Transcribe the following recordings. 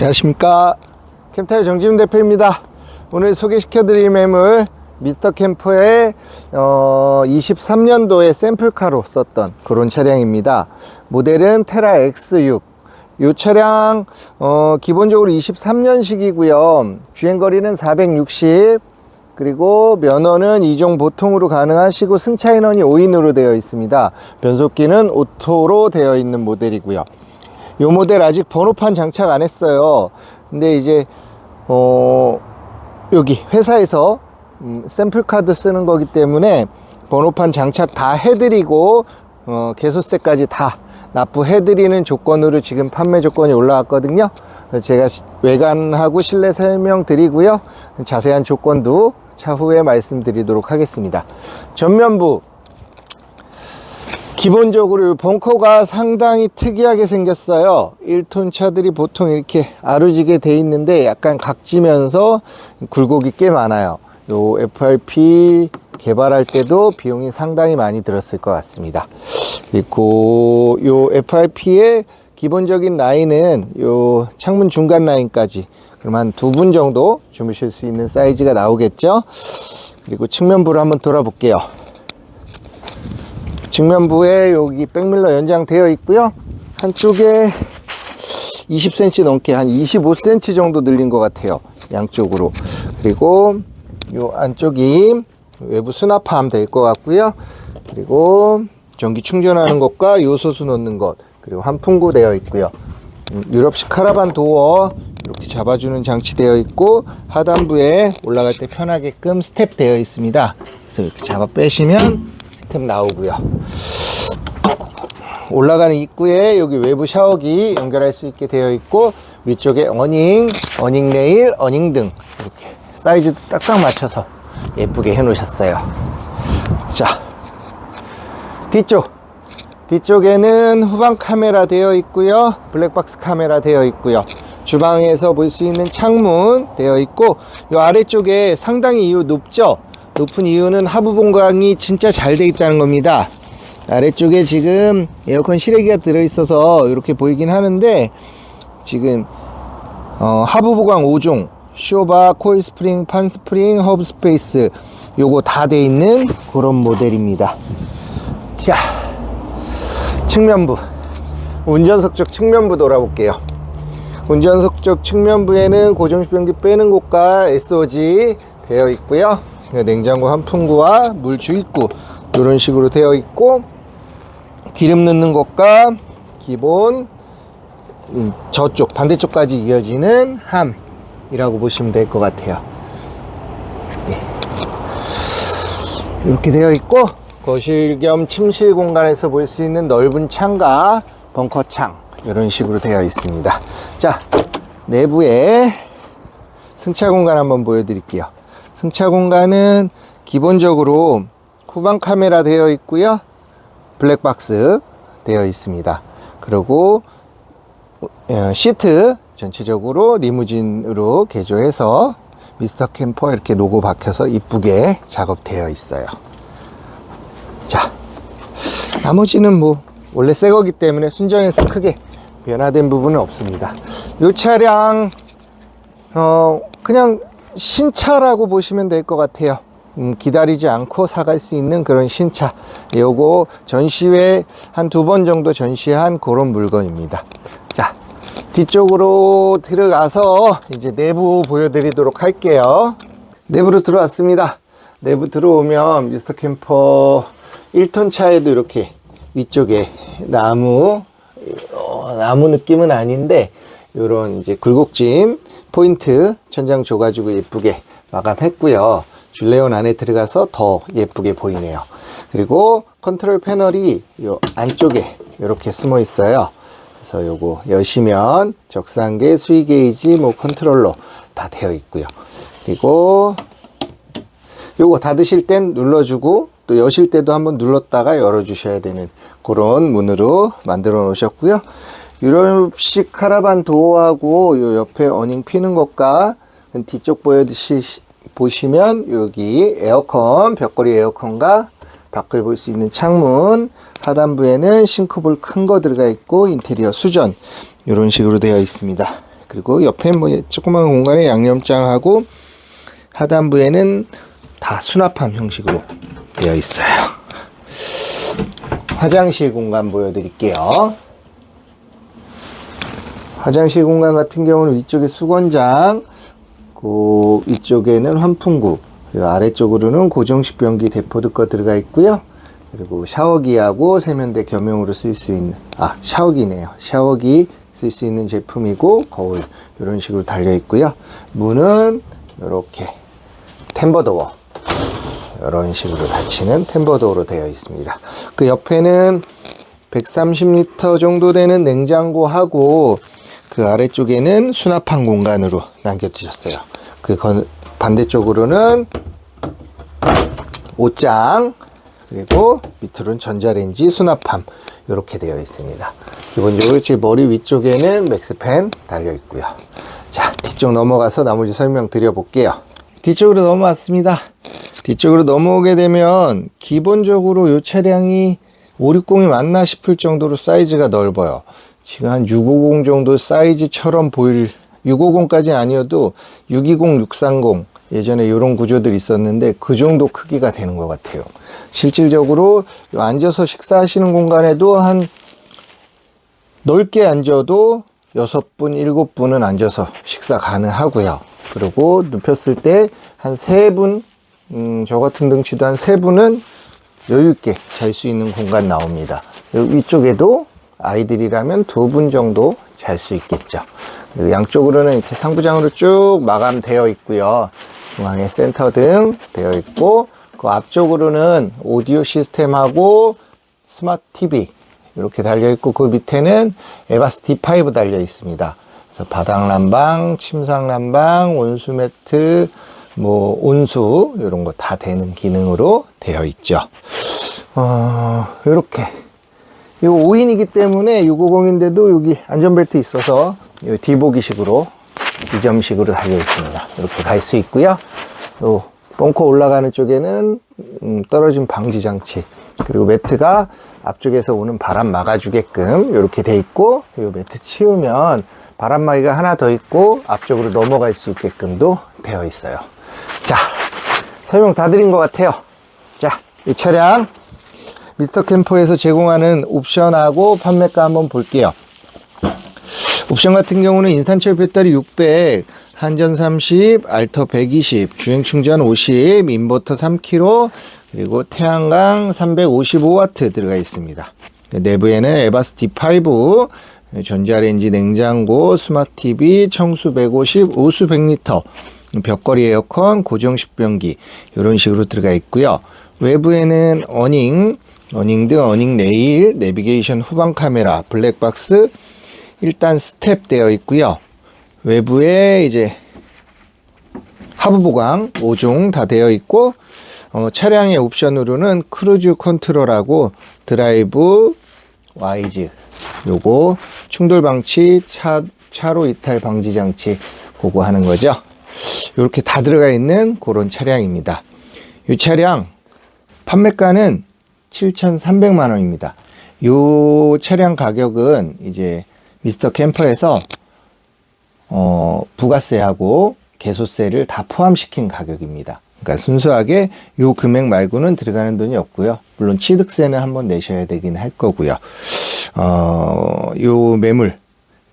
안녕하십니까. 캠타의 정지훈 대표입니다. 오늘 소개시켜 드릴 매물 미스터 캠퍼의 어, 23년도에 샘플카로 썼던 그런 차량입니다. 모델은 테라 X6 이 차량 어, 기본적으로 23년식이고요. 주행거리는 460 그리고 면허는 이종 보통으로 가능하시고 승차 인원이 5인으로 되어 있습니다. 변속기는 오토로 되어 있는 모델이고요 요 모델 아직 번호판 장착 안 했어요. 근데 이제 어 여기 회사에서 음, 샘플 카드 쓰는 거기 때문에 번호판 장착 다 해드리고 어, 개소세까지 다 납부해드리는 조건으로 지금 판매 조건이 올라왔거든요. 제가 시- 외관하고 실내 설명 드리고요. 자세한 조건도 차후에 말씀드리도록 하겠습니다. 전면부 기본적으로 이 벙커가 상당히 특이하게 생겼어요. 1톤 차들이 보통 이렇게 아루지게 돼 있는데 약간 각지면서 굴곡이 꽤 많아요. 요 FRP 개발할 때도 비용이 상당히 많이 들었을 것 같습니다. 그리고 요 FRP의 기본적인 라인은 요 창문 중간 라인까지 그럼 한 두 분 정도 주무실 수 있는 사이즈가 나오겠죠. 그리고 측면부를 한번 돌아볼게요. 측면부에 여기 백밀러 연장되어 있고요. 한쪽에 20cm 넘게 한 25cm 정도 늘린 것 같아요. 양쪽으로. 그리고 요 안쪽이 외부 수납함 될 것 같고요. 그리고 전기 충전하는 것과 요소수 넣는 것 그리고 환풍구 되어 있고요. 음, 유럽식 카라반 도어 이렇게 잡아주는 장치 되어 있고 하단부에 올라갈 때 편하게끔 스텝 되어 있습니다. 그래서 이렇게 잡아 빼시면 스텝 나오고요. 올라가는 입구에 여기 외부 샤워기 연결할 수 있게 되어 있고 위쪽에 어닝, 어닝 레일, 어닝 등 이렇게 사이즈도 딱딱 맞춰서 예쁘게 해 놓으셨어요. 자, 뒤쪽. 뒤쪽에는 후방 카메라 되어 있고요. 블랙박스 카메라 되어 있고요. 주방에서 볼 수 있는 창문 되어 있고 이 아래쪽에 상당히 이유 높죠. 높은 이유는 하부 공간이 진짜 잘 돼 있다는 겁니다. 아래쪽에 지금 에어컨 실외기가 들어 있어서 이렇게 보이긴 하는데 지금 어, 하부 보강 5종 쇼바, 코일 스프링, 판 스프링, 허브 스페이스 요거 다 돼 있는 그런 모델입니다. 자, 측면부. 운전석 쪽 측면부 돌아볼게요. 운전석 쪽 측면부에는 고정시변기 빼는 곳과 SOG 되어 있고요. 냉장고 한풍구와 물 주입구 이런 식으로 되어 있고 기름 넣는 곳과 기본 음, 저쪽 반대쪽까지 이어지는 함이라고 보시면 될 것 같아요. 네. 이렇게 되어 있고 거실 겸 침실 공간에서 볼 수 있는 넓은 창과 벙커 창 이런 식으로 되어 있습니다. 자 내부에 승차 공간 한번 보여드릴게요. 승차 공간은 기본적으로 후방 카메라 되어 있고요. 블랙박스 되어 있습니다. 그리고 어, 시트 전체적으로 리무진으로 개조해서 미스터 캠퍼 이렇게 로고 박혀서 이쁘게 작업되어 있어요. 자, 나머지는 뭐 원래 새 거기 때문에 순정해서 크게 변화된 부분은 없습니다. 이 차량 어 그냥 신차라고 보시면 될 것 같아요. 음, 기다리지 않고 사갈 수 있는 그런 신차. 요거 전시회 한 두 번 정도 전시한 그런 물건입니다. 자, 뒤쪽으로 들어가서 이제 내부 보여드리도록 할게요. 내부로 들어왔습니다. 내부 들어오면 미스터 캠퍼 1톤 차에도 이렇게 위쪽에 나무, 어, 나무 느낌은 아닌데, 요런 이제 굴곡진 포인트 천장 줘가지고 예쁘게 마감했고요. 줄레온 안에 들어가서 더 예쁘게 보이네요. 그리고 컨트롤 패널이 요 안쪽에 이렇게 숨어 있어요. 그래서 요거 여시면 적상계, 수위 게이지, 뭐 컨트롤러 다 되어 있고요. 그리고 요거 닫으실 땐 눌러주고 또 여실 때도 한번 눌렀다가 열어주셔야 되는 그런 문으로 만들어 놓으셨고요. 유럽식 카라반 도어하고 요 옆에 어닝 피는 것과 뒤쪽 보여드시 보시면 여기 에어컨 벽걸이 에어컨과 밖을 볼 수 있는 창문 하단부에는 싱크볼 큰 거 들어가 있고 인테리어 수전 이런 식으로 되어 있습니다. 그리고 옆에 뭐 조그만 공간에 양념장하고 하단부에는 다 수납함 형식으로 되어 있어요. 화장실 공간 보여드릴게요. 화장실 공간 같은 경우는 위쪽에 수건장, 그 위쪽에는 환풍구, 그리고 아래쪽으로는 고정식 변기 대포드 거 들어가 있고요. 그리고 샤워기하고 세면대 겸용으로 쓸 수 있는 아 샤워기네요. 샤워기 쓸 수 있는 제품이고 거울 이런 식으로 달려 있고요. 문은 이렇게 템버도어 이런 식으로 닫히는 템버도어로 되어 있습니다. 그 옆에는 130리터 정도 되는 냉장고하고 그 아래쪽에는 수납한 공간으로 남겨두셨어요. 그 건- 반대쪽으로는 옷장 그리고 밑으로는 전자레인지 수납함 이렇게 되어 있습니다. 기본적으로 제 머리 위쪽에는 맥스팬 달려 있고요. 자 뒤쪽 넘어가서 나머지 설명 드려볼게요. 뒤쪽으로 넘어왔습니다. 뒤쪽으로 넘어오게 되면 기본적으로 이 차량이 560이 맞나 싶을 정도로 사이즈가 넓어요. 지금 한 650 정도 사이즈처럼 보일 650까지 아니어도 620, 630 예전에 이런 구조들이 있었는데 그 정도 크기가 되는 것 같아요. 실질적으로 요 앉아서 식사하시는 공간에도 한 넓게 앉아도 여섯 분, 일곱 분은 앉아서 식사 가능하고요. 그리고 눕혔을 때한세 분, 음, 저 같은 등치도 한세 분은 여유있게 잘 수 있는 공간 나옵니다. 위쪽에도 아이들이라면 두 분 정도 잘 수 있겠죠. 그리고 양쪽으로는 이렇게 상부장으로 쭉 마감되어 있고요. 중앙에 센터 등 되어 있고, 그 앞쪽으로는 오디오 시스템하고 스마트 TV 이렇게 달려 있고, 그 밑에는 에바스 D5 달려 있습니다. 그래서 바닥 난방, 침상 난방, 온수 매트, 뭐 온수 이런 거 다 되는 기능으로 되어 있죠. 어, 이렇게 이거 5인이기 때문에 650인데도 여기 안전벨트 있어서 이 뒤보기식으로 이점식으로 달려 있습니다. 이렇게 갈 수 있고요. 요 벙커 올라가는 쪽에는 음, 떨어짐 방지 장치 그리고 매트가 앞쪽에서 오는 바람 막아주게끔 이렇게 돼 있고 이 매트 치우면 바람막이가 하나 더 있고 앞쪽으로 넘어갈 수 있게끔도 되어 있어요. 자 설명 다 드린 것 같아요. 자이 차량 미스터 캠퍼에서 제공하는 옵션하고 판매가 한번 볼게요. 옵션 같은 경우는 인산철 배터리 600, 한전 30, 알터 120, 주행 충전 50, 인버터 3kg, 그리고 태양광 355W 들어가 있습니다. 내부에는 에바스 D5, 전자레인지 냉장고, 스마트 TV, 청수 150, 우수 100리터, 벽걸이 에어컨, 고정식 변기 이런 식으로 들어가 있고요. 외부에는 어닝, 어닝 등 어닝 네일, 내비게이션 후방 카메라, 블랙박스, 일단 스텝 되어 있고요. 외부에 이제 하부 보강 5종 다 되어 있고 어, 차량의 옵션으로는 크루즈 컨트롤하고 드라이브 와이즈 요거 충돌 방치 차 차로 이탈 방지 장치 그거 하는 거죠. 이렇게 다 들어가 있는 그런 차량입니다. 이 차량 판매가는 7,300만 원입니다. 이 차량 가격은 이제 미스터 캠퍼에서 어, 부가세하고 개소세를 다 포함시킨 가격입니다. 그러니까 순수하게 요 금액 말고는 들어가는 돈이 없고요. 물론 취득세는 한번 내셔야 되긴 할 거고요. 어, 요 매물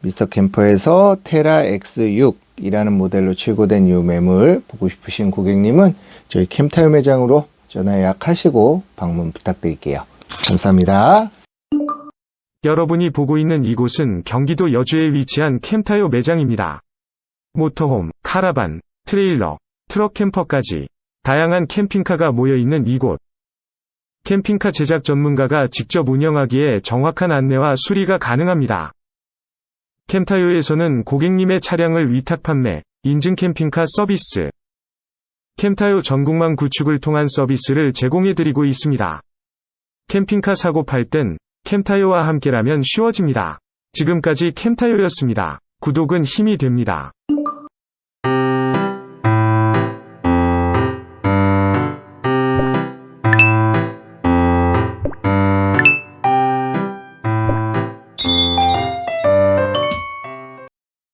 미스터 캠퍼에서 테라 X6 이라는 모델로 출고된 요 매물 보고 싶으신 고객님은 저희 캠타요 매장으로 전화 예약하시고 방문 부탁드릴게요. 감사합니다. 여러분이 보고 있는 이곳은 경기도 여주에 위치한 캠타요 매장입니다. 모터홈, 카라반, 트레일러, 트럭 캠퍼까지 다양한 캠핑카가 모여 있는 이곳. 캠핑카 제작 전문가가 직접 운영하기에 정확한 안내와 수리가 가능합니다. 캠타요에서는 고객님의 차량을 위탁 판매, 인증 캠핑카 서비스, 캠타요 전국망 구축을 통한 서비스를 제공해드리고 있습니다. 캠핑카 사고 팔 땐 캠타요와 함께라면 쉬워집니다. 지금까지 캠타요였습니다. 구독은 힘이 됩니다.